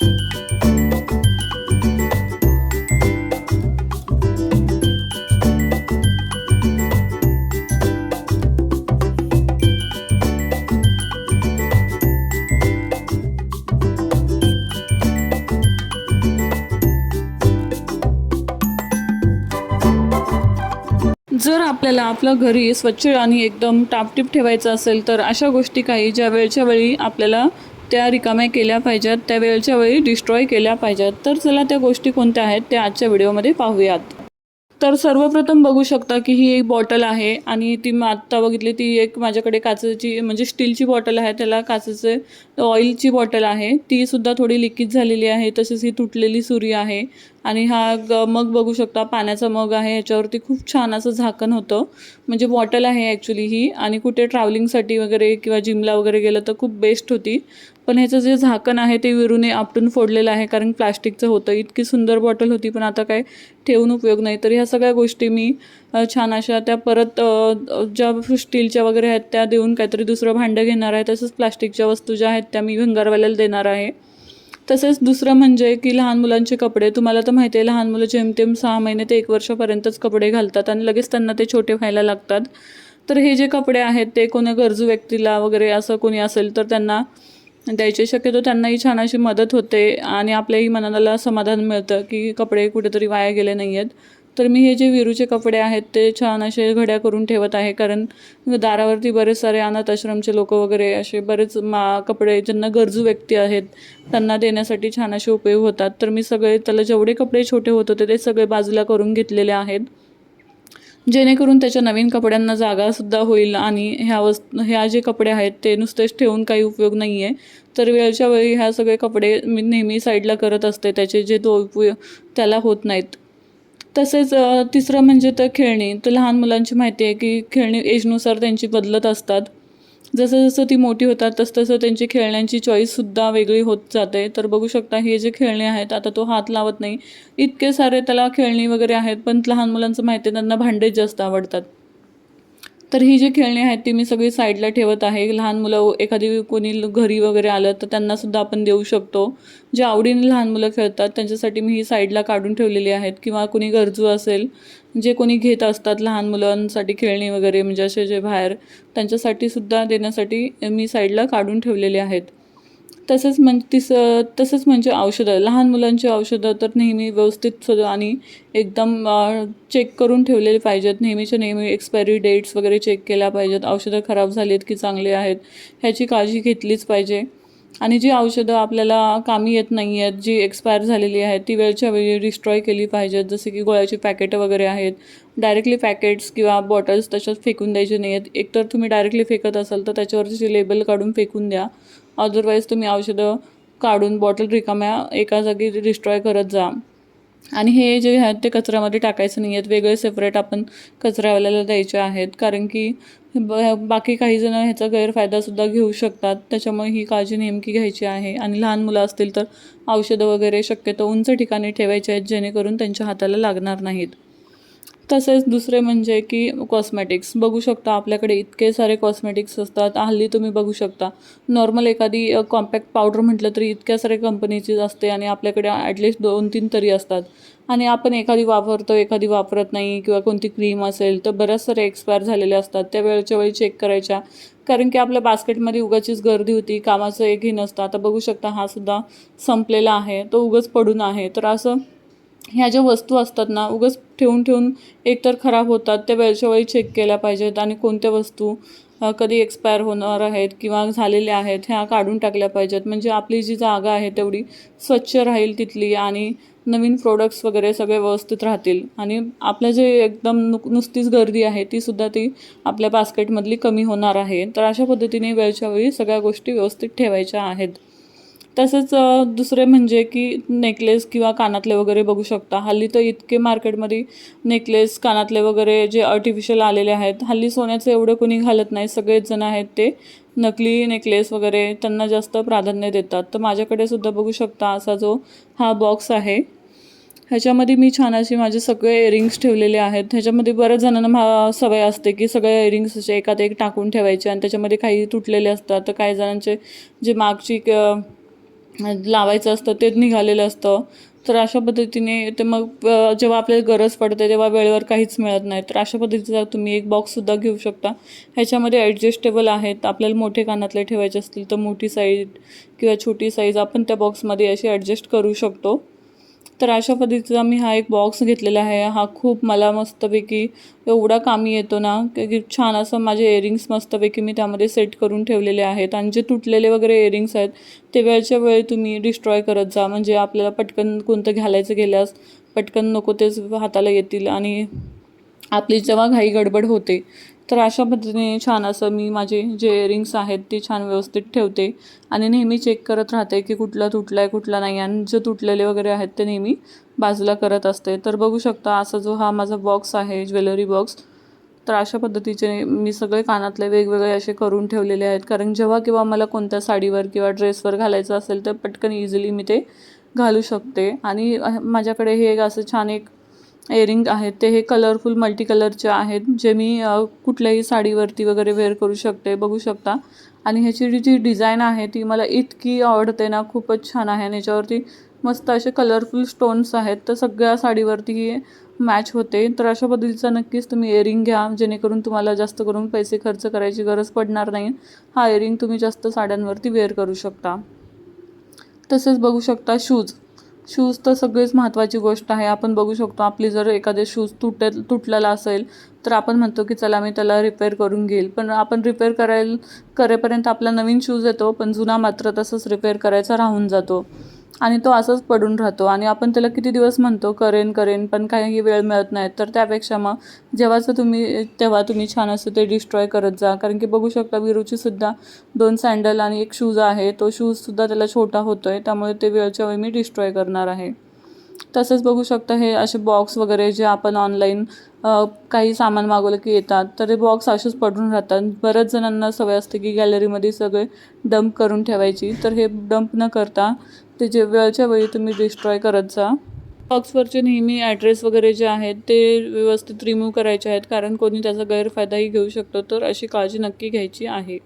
जर आपल्याला आपलं घरी स्वच्छ आणि एकदम टापटीप ठेवायचं असेल तर अशा गोष्टी काही ज्या वेळच्या वेळी आपल्याला त्या रिकाम्या केल्या पाहिजेत त्या वेळच्या वेळी डिस्ट्रॉय केल्या पाहिजेत. तर चला त्या गोष्टी कोणत्या आहेत त्या आजच्या व्हिडिओमध्ये पाहूयात. तर सर्वप्रथम बघू शकता की ही एक बॉटल आहे आणि ती मी आत्ता बघितली ती एक माझ्याकडे काचेची म्हणजे स्टीलची बॉटल आहे त्याला काचेचे ऑइलची बॉटल आहे. ती सुद्धा थोडी लिकेज झालेली आहे तसेच ही तुटलेली सुरी आहे. आणि हा ग मग बघू शकता पाण्याचा मग आहे याच्यावरती खूप छान असं झाकण होतं. म्हणजे बॉटल आहे ॲक्च्युली ही. आणि कुठे ट्रॅव्हलिंगसाठी वगैरे किंवा जिमला वगैरे गेलं तर खूप बेस्ट होती. पण ह्याचं जे झाकण आहे ते विरूने आपटून फोडलेलं आहे कारण प्लास्टिकचं होतं. इतकी सुंदर बॉटल होती पण आता काय ठेवून उपयोग नाही. तर ह्या सगळ्या गोष्टी मी छान अशा त्या परत ज्या स्टीलच्या वगैरे आहेत त्या देऊन काहीतरी दुसरं भांडं घेणार आहे. तसंच प्लास्टिकच्या वस्तू ज्या आहेत त्या मी भंगारवाल्याला देणार आहे. तसेच दुसरं म्हणजे की लहान मुलांचे कपडे. तुम्हाला तर माहिती आहे लहान मुलं जेमतेम सहा महिने ते एक वर्षापर्यंतच कपडे घालतात आणि लगेच त्यांना ते छोटे व्हायला लागतात. तर हे जे कपडे आहेत ते कोणा गरजू व्यक्तीला वगैरे असं कोणी असेल तर त्यांना द्यायचे शक्यतो त्यांनाही छान अशी मदत होते आणि आपल्याही मनाला समाधान मिळतं की कपडे कुठेतरी वाया गेले नाही आहेत तर मी हे जे विरूचे कपडे आहेत ते छान असे घड्या करून ठेवत आहे. कारण दारावरती बरेच सारे अनाथ आश्रमचे लोक वगैरे असे बरेच मा कपडे ज्यांना गरजू व्यक्ती आहेत त्यांना देण्यासाठी छान असे उपयोग होतात. तर मी सगळे त्याला जेवढे कपडे छोटे होत होते ते सगळे बाजूला करून घेतलेले आहेत. जेणेकरून त्याच्या नवीन कपड्यांना जागासुद्धा होईल आणि ह्या वस् ह्या जे कपडे आहेत ते नुसतेच ठेवून काही उपयोग नाही आहे तर वेळच्या वेळी ह्या सगळे कपडे मी नेहमी साईडला करत असते. त्याचे जे तो उपयोग त्याला होत नाहीत. तसेच तिसरं म्हणजे तर खेळणी. तर लहान मुलांची माहिती आहे की खेळणी एजनुसार त्यांची बदलत असतात. जसं जसं ती मोठी होतात तसं तसं त्यांची खेळण्यांची चॉईससुद्धा वेगळी होत जाते. तर बघू शकता हे जे खेळणे आहेत आता तो हात लावत नाही. इतके सारे त्याला खेळणी वगैरे आहेत पण लहान मुलांचं माहिती आहे त्यांना भांडेच जास्त आवडतात. तर ही जी खेळणी आहेत ती मी सगळी साईडला ठेवत आहे. लहान मुलं एखादी कोणी घरी वगैरे आलं तर त्यांनासुद्धा आपण देऊ शकतो. जे आवडीने लहान मुलं खेळतात त्यांच्यासाठी मी ही साईडला काढून ठेवलेली आहेत. किंवा कोणी गरजू असेल जे कोणी घेत असतात लहान मुलांसाठी खेळणी वगैरे म्हणजे असे जे बाहेर त्यांच्यासाठी सुद्धा देण्यासाठी मी साईडला काढून ठेवलेले आहेत. तसंच म्हण तिस तसंच म्हणजे औषधं. लहान मुलांची औषधं तर नेहमी व्यवस्थित सुद्धा आणि एकदम चेक करून ठेवलेले पाहिजेत. नेहमीच्या नेहमी एक्सपायरी डेट्स वगैरे चेक केल्या पाहिजेत. औषधं खराब झाली आहेत की चांगली आहेत ह्याची काळजी घेतलीच पाहिजे. आणि जी औषधं आपल्याला कामी येत नाही आहेत जी एक्सपायर झालेली आहेत ती वेळच्या वेळी डिस्ट्रॉय केली पाहिजेत. जसे की गोळ्याची पॅकेटं वगैरे आहेत. डायरेक्टली पॅकेट्स किंवा बॉटल्स तशाच फेकून द्यायचे नाही आहेत एकतर तुम्ही डायरेक्टली फेकत असाल तर त्याच्यावरचे लेबल काढून फेकून द्या. अदरवाईज तुम्ही औषधं काढून बॉटल रिकाम्या एका जागी डिस्ट्रॉय करत जा. आणि हे जे आहेत ते कचऱ्यामध्ये टाकायचं नाही आहेत वेगळे सेपरेट आपण कचऱ्यावाल्याला द्यायचे आहेत. कारण की ब बाकी काही जण ह्याचा गैरफायदासुद्धा घेऊ शकतात. त्याच्यामुळे ही काळजी नेमकी घ्यायची आहे. आणि लहान मुलं असतील तर औषधं वगैरे शक्यतो उंच ठिकाणी ठेवायचे आहेत जेणेकरून त्यांच्या हाताला लागणार नाहीत. तसेच दुसरे म्हणजे की कॉस्मेटिक्स बघू शकता आपल्याकडे इतके सारे कॉस्मेटिक्स असतात. हल्ली तुम्ही बघू शकता. नॉर्मल एखादी कॉम्पॅक्ट पावडर म्हटलं तरी इतक्या साऱ्या कंपनीची असते आणि आपल्याकडे ॲटलिस्ट दोन तीन तरी असतात. आणि आपण एखादी वापरतो एखादी वापरत नाही किंवा कोणती क्रीम असेल तर बऱ्याच साऱ्या एक्सपायर झालेल्या असतात. त्या वेळच्या वेळी चेक करायच्या. कारण की आपल्या बास्केटमध्ये उगाचीच गर्दी होती कामाचं एकही नसतं. आता बघू शकता हा सुद्धा संपलेला आहे. तो उगाच पडून आहे. तर असं ह्या ज्या वस्तू असतात ना उगाच ठेवून ठेवून एकतर खराब होतात त्या वेळच्या वेळी चेक केल्या पाहिजेत आणि कोणत्या वस्तू कधी एक्सपायर होणार आहेत किंवा झालेल्या आहेत ह्या काढून टाकल्या पाहिजेत. म्हणजे आपली जी जागा आहे तेवढी स्वच्छ राहील तिथली आणि नवीन प्रोडक्ट्स वगैरे सगळे व्यवस्थित राहतील. आणि आपल्या जे एकदम नु नुसतीच गर्दी आहे ती सुद्धा ती आपल्या बास्केटमधली कमी होणार आहे. तर अशा पद्धतीने वेळच्या वेळी सगळ्या गोष्टी व्यवस्थित ठेवायच्या आहेत. तसंच दुसरे म्हणजे की नेकलेस किंवा कानातले वगैरे बघू शकता. हल्ली तर इतके मार्केटमध्ये नेकलेस कानातले वगैरे जे आर्टिफिशियल आलेले आहेत हल्ली सोन्याचं एवढं कोणी घालत नाही. सगळेच जण आहेत ते नकली नेकलेस वगैरे त्यांना जास्त प्राधान्य देतात. तर माझ्याकडे सुद्धा बघू शकता असा जो हा बॉक्स आहे. ह्याच्यामध्ये मी छान अशी माझे सगळे इयरिंग्स ठेवलेले आहेत. ह्याच्यामध्ये बऱ्याच जणांना मा सवय असते की सगळे इयरिंग्स असे एकात एक टाकून ठेवायचे आणि त्याच्यामध्ये काही तुटलेले असतात. तर काही जणांचे जे मागची क- लावायचं असतं ते निघालेलं असतं. तर अशा पद्धतीने ते मग जेव्हा आपल्याला गरज पडते तेव्हा वेळेवर काहीच मिळत नाही. तर अशा पद्धतीचा तुम्ही एक बॉक्ससुद्धा घेऊ शकता. ह्याच्यामध्ये ॲडजस्टेबल आहेत. आपल्याला मोठे कानातले ठेवायचे असतील तर मोठी साईज किंवा छोटी साईज आपण त्या बॉक्समध्ये अशी ॲडजस्ट करू शकतो. तर अशा पद्धतीचा मी हा एक बॉक्स घेतलेला आहे. हा खूप मला मस्तपैकी एवढा कामी येतो ना की छान असं माझे एअरिंग्स मस्तपैकी मी त्यामध्ये सेट करून ठेवलेले आहेत. आणि जे तुटलेले वगैरे एअरिंग्स आहेत ते वेळच्या वेळी तुम्ही डिस्ट्रॉय करत जा. म्हणजे आपल्याला पटकन कोणतं घालायचं गेल्यास पटकन नको तेच हाताला येतील. आणि आपली जेव्हा घाई गडबड होते तर अशा पद्धतीने छान असं मी माझे जे इयरिंग्स आहेत ते छान व्यवस्थित ठेवते आणि नेहमी चेक करत राहते की कुठला तुटला आहे कुठला नाही. आणि जे तुटलेले वगैरे आहेत ते नेहमी बाजूला करत असते. तर बघू शकता असा जो हा माझा बॉक्स आहे ज्वेलरी बॉक्स तर अशा पद्धतीचे मी सगळे कानातले वेगवेगळे असे करून ठेवलेले आहेत. कारण जेव्हा किंवा मला कोणत्या साडीवर किंवा ड्रेसवर घालायचं असेल तर पटकन इझिली मी ते घालू शकते. आणि माझ्याकडे हे एक असं छान एक एअरिंग आहेत. ते हे कलरफुल मल्टी कलरचे आहेत. जे मी कुठल्याही साडीवरती वगैरे वेअर करू शकते बघू शकता. आणि ह्याची जी जी डिझाईन आहे ती मला इतकी आवडते ना खूपच छान आहे. आणि याच्यावरती मस्त असे कलरफुल स्टोन्स आहेत. तर सगळ्या साडीवरती ही मॅच होते. तर अशा पद्धतीचा नक्कीच तुम्ही एअरिंग घ्या जेणेकरून तुम्हाला जास्त करून पैसे खर्च करायची गरज पडणार नाही. हा एअरिंग तुम्ही जास्त साड्यांवरती वेअर करू शकता. तसेच बघू शकता शूज शूज तर सगळीच महत्त्वाची गोष्ट आहे. आपण बघू शकतो आपली जर एखादे शूज तुटे तुटलेला असेल तर आपण म्हणतो की चला मी त्याला रिपेअर करून घेईल. पण आपण रिपेअर करायला करेपर्यंत आपला नवीन शूज येतो पण जुना मात्र तसंच रिपेअर करायचा राहून जातो. आणि तो असंच पडून राहतो. आणि आपण त्याला किती दिवस म्हणतो करेन करेन पण काही वेळ मिळत नाही. तर त्यापेक्षा मग जेव्हाचं तुम्ही तेव्हा तुम्ही छान असं ते डिस्ट्रॉय करत जा. कारण की बघू शकता विरूचीसुद्धा दोन सँडल आणि एक शूज आहे. तो शूजसुद्धा त्याला छोटा होतो आहे त्यामुळे ते वेळच्या वेळी मी डिस्ट्रॉय करणार आहे. तसंच बघू शकता हे असे बॉक्स वगैरे जे आपण ऑनलाईन काही सामान मागवलं की येतात तर ते बॉक्स असेच पडून राहतात. बऱ्याच जणांना सवय असते की गॅलरीमध्ये सगळे डंप करून ठेवायची. तर हे डंप न करता ते जे वेळच्या वेळी तुम्ही डिस्ट्रॉय करत जा. बॉक्सवरचे नेहमी ॲड्रेस वगैरे जे आहेत ते व्यवस्थित रिमूव्ह करायचे आहेत कारण कोणी त्याचा गैरफायदाही घेऊ शकतो. तर अशी काळजी नक्की घ्यायची आहे.